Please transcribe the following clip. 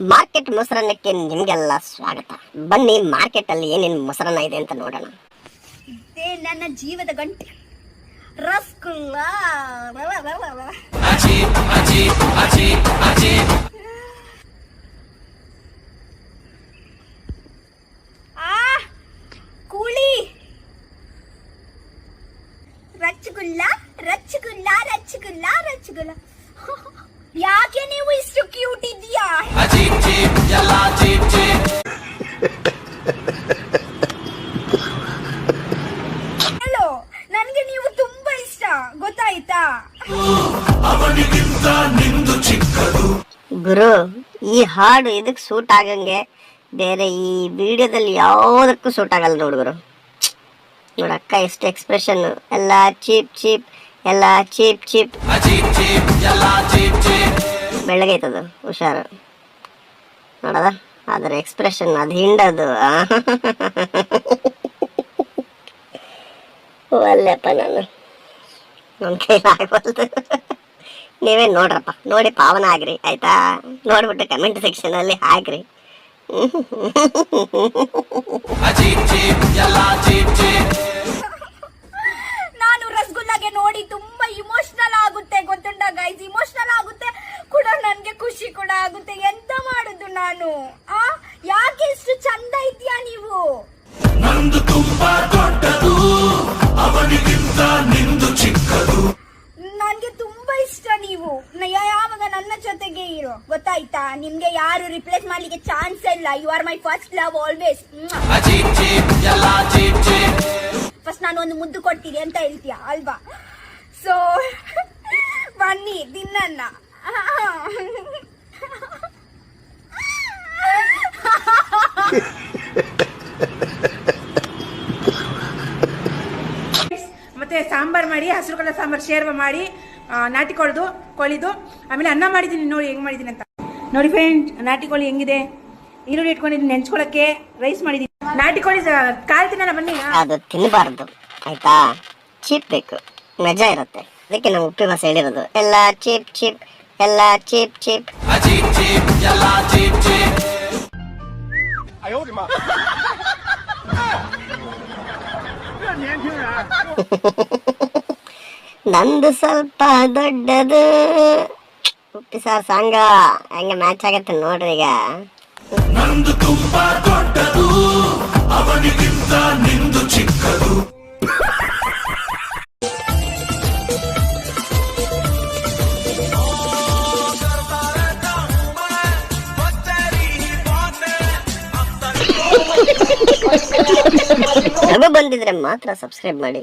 Market ಮೊಸರನ್ನಕ್ಕೆ ನಿಮಗೆಲ್ಲ ಸ್ವಾಗತ. ಬನ್ನಿ ಮಾರ್ಕೆಟ್ ಅಲ್ಲಿ ಏನೇನು ಮೊಸರನ್ನ ಇದೆ ಅಂತ ನೋಡೋಣ. ಇದೇ ನನ್ನ ಜೀವದ ಗಂಟೆ. ರಸಗುಲ್ಲ ಕೂಳಿ ರಚ್ಚಗುಲ್ಲ ರಚ್ಚಗುಲ್ಲ ರಚ್ಚಗುಲ್ಲ ರಚ್ಚಗುಲ್ಲ ಯಾಕೆ ನೀವು ಇಷ್ಟು ಕ್ಯೂಟ್ ಇದೆಯಾ ಗುರು ಈ ಹಾಡು ಇದಕ್ಕೆ ಸೂಟ್ ಆಗಂಗೆ ಬೇರೆ ಈ ವಿಡಿಯೋದಲ್ಲಿ ಯಾವುದಕ್ಕೂ ಸೂಟ್ ಆಗಲ್ಲ ನೋಡು ಗುರು. ನೋಡು ಅಕ್ಕ ಎಷ್ಟು ಎಕ್ಸ್ಪ್ರೆಷನ್ ಎಲ್ಲ ಚೀಪ್ ಚೀಪ್ ಎಲ್ಲ ಚೀಪ್ ಚೀಪ್. ಬೆಳಗೈತದು ಹುಷಾರು. ನೋಡದ? ಅದರ ಎಕ್ಸ್ಪ್ರೆಷನ್ ಅದು ಹಿಂಡದು. ಅಲ್ಲಪ್ಪ ನಾನು. ನನ್ನ ಕೈಲಿ ಆಗ್ಬಲ್ದು ನೀವೇ ನೋಡ್ರಪ್ಪ. ನೋಡಿ ಪಾವನ ಆಗ್ರಿ ಆಯ್ತಾ? ನೋಡ್ಬಿಟ್ಟು ಕಮೆಂಟ್ ಸೆಕ್ಷನ್ ಅಲ್ಲಿ ಹಾಕ್ರಿ ನಾನು ರಸಗುಲ್ಲಾಗೆ ನೋಡಿ ತುಂಬಾ ಇಮೋಷನಲ್ ಆಗುತ್ತೆ. ಗೊತ್ತುಂಟ ಗೈಸ್ ಇಮೋಷನಲ್ ಆಗುತ್ತೆ. ಕೂಡ ನನ್ಗೆ ಖುಷಿ ಕೂಡ ಆಗುತ್ತೆ. ಎಂತ ಮಾಡುದು ನಾನು? ಆ? ಯಾಕೆ ಇಷ್ಟು ಚಂದ ಇದೆಯಾ ನೀವು? ನಂದು ತುಂಬಾ ದೊಡ್ಡದು ಅವನಿಗಿಂತ ನಿಂದು ಚಿಕ್ಕದು ನನ್ಗೆ ತುಂಬಾ ಇಷ್ಟ ನೀವು ನ- ಯಾವಾಗ ನನ್ನ ಜೊತೆಗೆ ಇರೋ ಗೊತ್ತಾಯ್ತಾ? ನಿಮ್ಗೆ ಯಾರು ರಿಪ್ಲೇಸ್ ಮಾಡ್ಲಿಕ್ಕೆ ಚಾನ್ಸ್ ಇಲ್ಲ. You are my first love always first ನಾನು ಒಂದು ಮುದ್ದು ಕೊಡ್ತೀನಿ ಅಂತ ಹೇಳ್ತೀಯ? ಅಲ್ವಾ? ಸೊ ಬನ್ನಿ ದಿನ್ನ. ಮತ್ತೆ ಸಾಂಬಾರ್ ಮಾಡಿ ಹಸಿರು ಕಲರ್ ಸಾಂಬಾರ್ ಶೇರ್ವ ಮಾಡಿ ನಾಟಿ ಕೋಳಿದು ಕೋಳಿದು ಆಮೇಲೆ ಅನ್ನ ಮಾಡಿದ್ದೀನಿ ನೋಡಿ ಹೆಂಗ್ ಮಾಡಿದ್ದೀನಿ ಅಂತ. ನೋಡಿ ಫ್ರೆಂಡ್ ನಾಟಿ ಕೋಳಿ ಹೆಂಗಿದೆ? ಈರುಳ್ಳಿ ಇಟ್ಕೊಂಡಿದ್ದೀನಿ ನೆಂಚ್ಕೊಳಕ್ಕೆ ರೈಸ್ ಮಾಡಿದ್ದೀನಿ ನಾಟಿ ಕೋಳಿ ಕಾಲ್ ತಿನ್ನಲ್ಲ ಬನ್ನಿ. ಅದು ತಿನ್ನಬಾರ್ದು ಆಯ್ತಾ? ಚೀಪ್ ಬೇಕು ಮಜಾ ಇರುತ್ತೆ. ಅದಕ್ಕೆ ನಾವು ಉಪ್ಪಿ ಮಾಸ ಹೇಳಿರೋದು. ಎಲ್ಲ ಚೀಪ್ ಚೀಪ್ ಎಲ್ಲ ಚೀಪ್ ಚೀಪ್. ಅಜೀಬ್ ನಂದು ಸ್ವಲ್ಪ ದೊಡ್ಡದು. ಉಪ್ಪಿ ಸಾರ್ ಸಾಂಗ. ಹೆಂಗೆ ಮ್ಯಾಚ್ ಆಗತ್ತೆ ನೋಡ್ರಿ ಈಗ. ನಂದು ತುಂಬಾ ದೊಡ್ಡದು ಅವನಿಗಿಂತ ನಿಂದು ಚಿಕ್ಕದು. ಬಂದಿದ್ರೆ ಮಾತ್ರ ಸಬ್ಸ್ಕ್ರೈಬ್ ಮಾಡಿ.